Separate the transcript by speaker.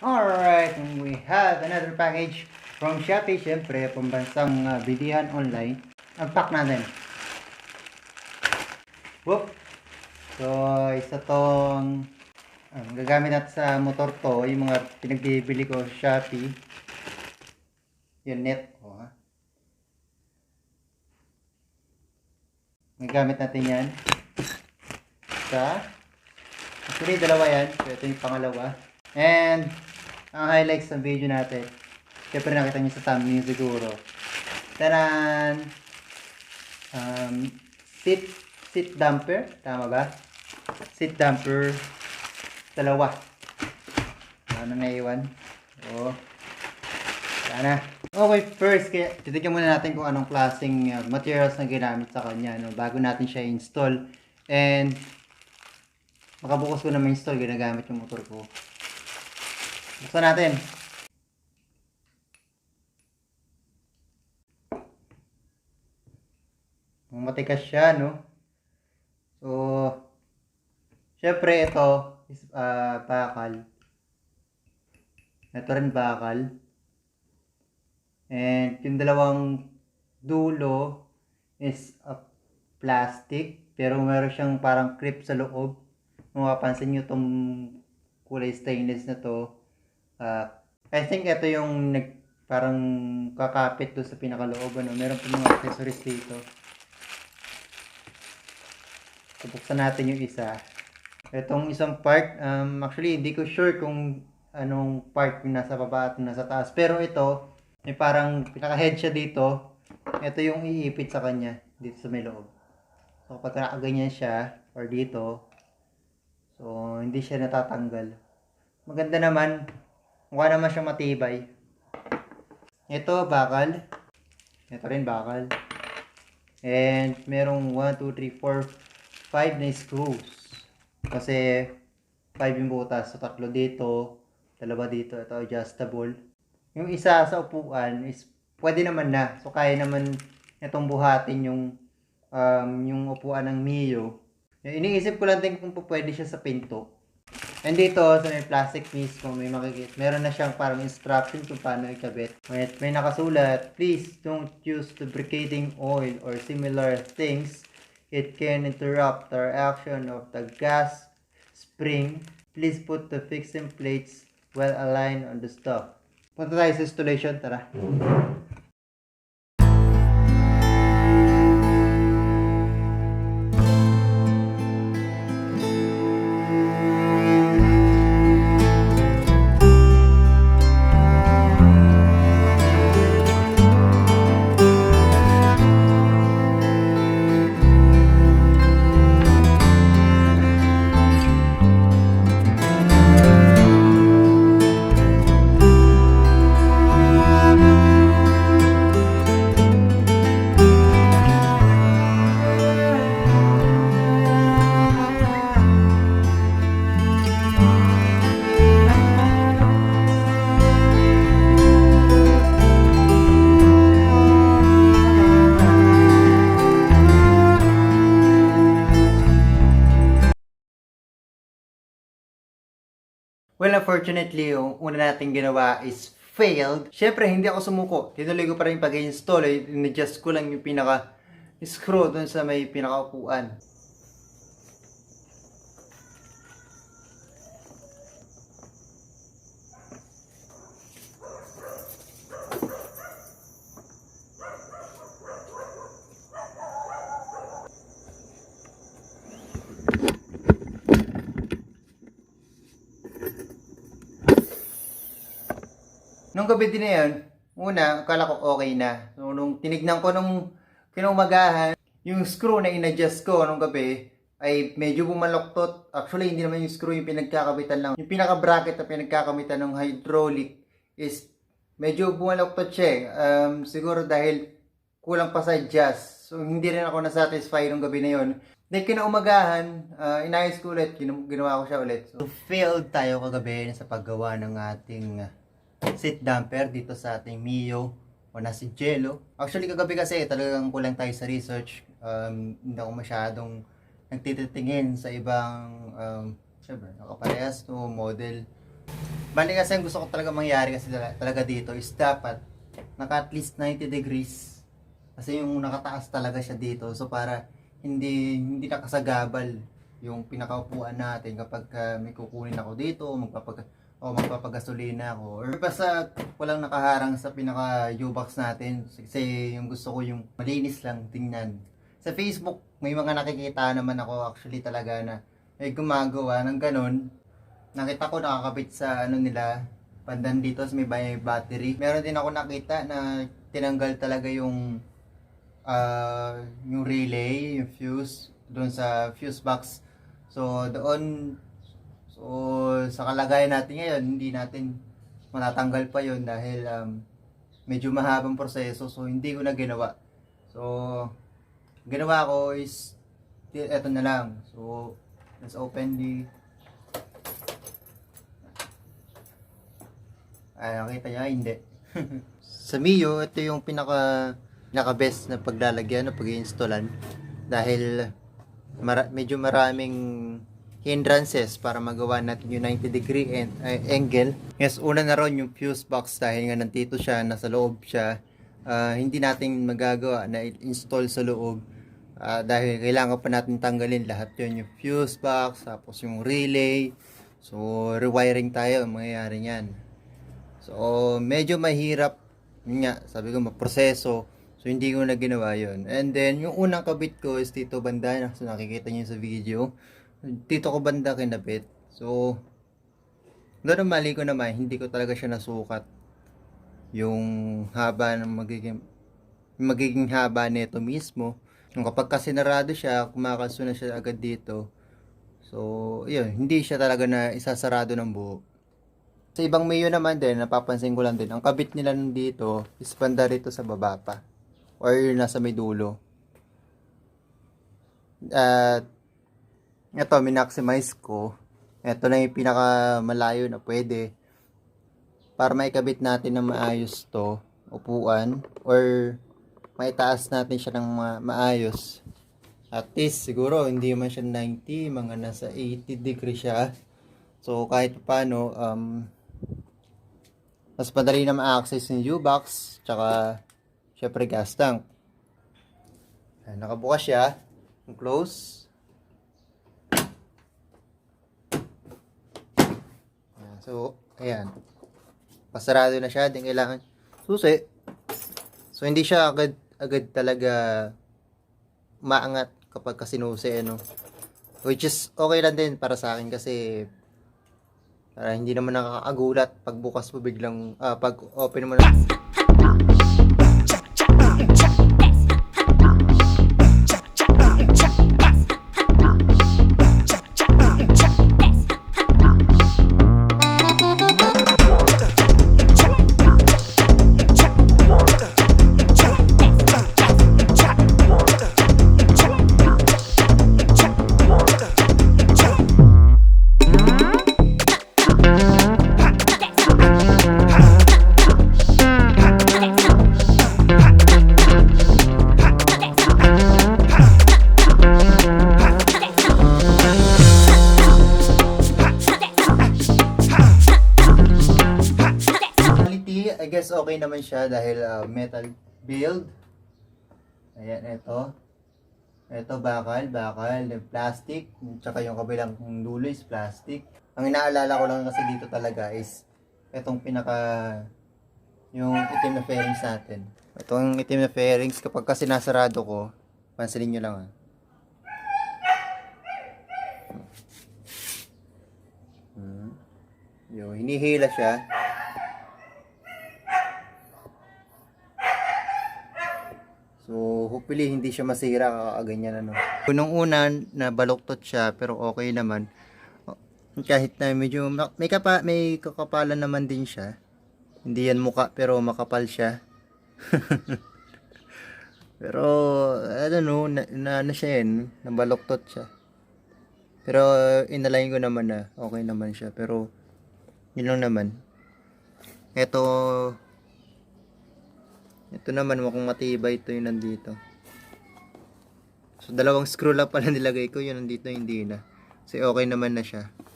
Speaker 1: Alright, we have another package from Shopee. Siyempre, pambansang uh, bilihan online. Unpack natin. Whoop! So, isa tong um, gagamit natin sa motor to, yung mga pinagbibili ko sa Shopee. Yung net ko, ha? Gagamit natin yan sa Actually, dalawa yan. So, ito yung pangalawa. And, ang highlights ng video natin, syempre nakita nyo sa thumbnail siguro. Taran! Um, seat, seat damper. Tama ba? Seat damper. Dalawa. Ano na iwan? Oo. Sana. Okay, first, kaya titignan muna natin kung anong klaseng uh, materials na ginamit sa kanya no, bago natin siya install. And, makabukas ko na ma-install, ginagamit yung motor ko. Buksan natin. Matikas siya, no? So, syempre ito is ah, bakal. Ito rin bakal. And yung dalawang dulo is a plastic pero meron siyang parang clip sa loob. Kung mapapansin nyo itong kulay stainless na to, ah, I think ito yung nag, parang kakapit doon sa pinakaloob. Ano? Meron pa mga accessories dito. So, buksan natin yung isa. Itong isang part, um, actually hindi ko sure kung anong part yung nasa baba at nasa taas. Pero ito, may parang pinaka-head siya dito. Ito yung iipit sa kanya, dito sa may loob. So kapag nakaganyan siya, or dito, so hindi siya natatanggal. Maganda naman, mukha naman siya matibay. Ito, bakal. Ito rin bakal. And merong 1, 2, 3, 4, 5 na screws. Kasi 5 yung butas. So tatlo dito, dalawa dito. Ito adjustable. Yung isa sa upuan is pwede naman na. So kaya naman itong buhatin yung um, yung upuan ng Mio. Iniisip ko lang din kung pwede siya sa pinto. And dito, sa may plastic piece, kung may makikita, meron na siyang parang instruction kung paano ikabit. May, may nakasulat, please don't use lubricating oil or similar things. It can interrupt the action of the gas spring. Please put the fixing plates well aligned on the stock. Punta tayo sa installation, tara. Well, unfortunately, yung una nating ginawa is failed. Siyempre, hindi ako sumuko. Tinuloy ko pa rin pag-install. Eh. In-adjust ko lang yung pinaka screw dun sa may pinakaupuan. Nung gabi din na yun, una, akala ko okay na. So, nung tinignan ko nung kinumagahan, yung screw na in-adjust ko nung gabi, ay medyo bumaloktot. Actually, hindi naman yung screw yung pinagkakabitan lang. Yung pinaka-bracket na pinagkakamitan ng hydraulic is medyo bumaloktot siya eh. Um, siguro dahil kulang pa sa adjust. So, hindi rin ako nasatisfy nung gabi na yun. Then, kinaumagahan, uh, inayos ko ulit, gin- ginawa ko siya ulit. So, failed tayo kagabi sa paggawa ng ating seat damper dito sa ating Mio o na si Jello. Actually, kagabi kasi talagang kulang tayo sa research. Um, hindi ako masyadong nagtititingin sa ibang, um, syempre, nakaparehas to model. Bali kasi ang gusto ko talaga mangyari kasi tala- talaga dito is dapat naka at least 90 degrees. Kasi yung nakataas talaga siya dito. So para hindi hindi nakasagabal yung pinakaupuan natin kapag ah, may kukunin ako dito magpapag o magpapagasolina ako. Or basta walang nakaharang sa pinaka U-box natin. Kasi yung gusto ko yung malinis lang tingnan. Sa Facebook may mga nakikita naman ako actually talaga na may gumagawa ng ganun. Nakita ko nakakabit sa ano nila pandan dito may bay- battery. Meron din ako nakita na tinanggal talaga yung ah yung relay yung fuse doon sa fuse box. So doon so sa kalagayan natin ngayon hindi natin matatanggal pa yon dahil um, medyo mahabang proseso. So hindi ko na ginawa. So ginawa ko is eto na lang. So let's open the ay nakita niya hindi. Sa Mio ito yung pinaka pinaka best na paglalagyan o pag-installan dahil mara- medyo maraming hindrances para magawa natin yung 90 degree and, ay, angle. Yes, una na ron yung fuse box dahil nga nandito siya, nasa loob siya. Ah, hindi natin magagawa na install sa loob Ah, dahil kailangan pa natin tanggalin lahat yun yung fuse box, tapos yung relay. So, rewiring tayo ang mangyayari niyan. So, medyo mahirap yun nga, sabi ko, maproseso. So, hindi ko na ginawa yun. And then, yung unang kabit ko is dito banda. So, nakikita niyo sa video. Dito ko banda kinabit. So, normally ko naman, hindi ko talaga siya nasukat. Yung haba ng magiging magiging haba nito mismo. Yung kapag kasi narado siya, kumakaso na siya agad dito. So, yun, hindi siya talaga na isasarado ng buo. Sa ibang mayo naman din, napapansin ko lang din, ang kabit nila dito is banda rito sa baba pa. Or nasa may dulo. At, ito, minaximize ko. Ito na yung pinaka malayo na pwede. Para maikabit natin na maayos to, upuan, or maitaas natin siya ng ma- maayos. At least, siguro, hindi man siya 90, mga nasa 80 degree siya. So, kahit paano, um, mas madali na ma-access yung U-Box, tsaka, syempre, gas tank. Nakabukas siya. Close. Ayan, so, ayan. Pasarado na siya, din kailangan susi. So, hindi siya agad, agad talaga maangat kapag kasinusi, ano. Which is okay lang din para sa akin kasi para hindi naman nakakagulat pag bukas mo biglang, ah, pag open mo na. I guess okay naman siya dahil ah, metal build. Ayan, ito. Ito, bakal, bakal, yung plastic, tsaka yung kabilang dulo is plastic. Ang inaalala ko lang kasi dito talaga is itong pinaka yung itim na fairings natin. Itong itim na fairings, kapag kasi nasarado ko, pansinin nyo lang ah. Hmm. Hinihila siya. So, hopefully hindi siya masira kakaganyan ano. Unang una na baluktot siya pero okay naman. Kahit na medyo ma- may kapa may kakapalan naman din siya. Hindi yan muka pero makapal siya. pero I don't know na, na, na siya yun, nabaluktot siya. Pero inalayin ko naman na okay naman siya pero yun lang naman. Ito ito naman mukhang matibay ito yung nandito. So dalawang screw lang pala nilagay ko, yun nandito hindi na. Kasi okay naman na siya.